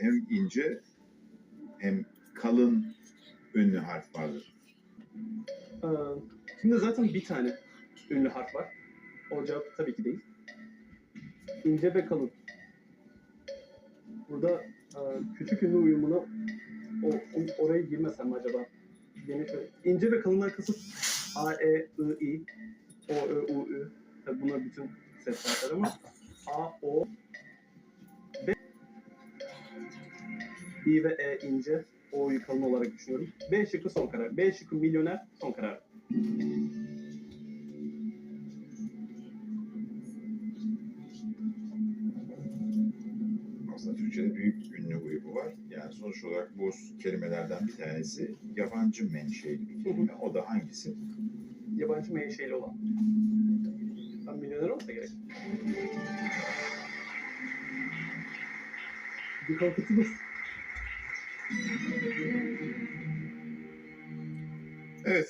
Hem ince hem kalın ünlü harf vardır. Ee, şimdi zaten bir tane ünlü harf var. O cevap tabii ki değil. İnce ve kalın. Burada e, küçük ünlü uyumuna o, o- oraya girmesem acaba? Yeni şöyle. İnce ve kalından kasıt A, E, I, I, O, Ö, U, Ü. Tabii bunlar bütün ses harfleri ama A, O, İ ve E ince, O'yu kalın olarak düşünüyorum. B şıkkı son karar. B şıkkı milyoner son karar. Aslında Türkçe'de büyük ünlü grubu var. Yani sonuç olarak bu kelimelerden bir tanesi yabancı menşeli bir kelime. O da hangisi? Yabancı menşeli olan. Ben milyoner olsa gerek. Bir korkutunuz. Evet.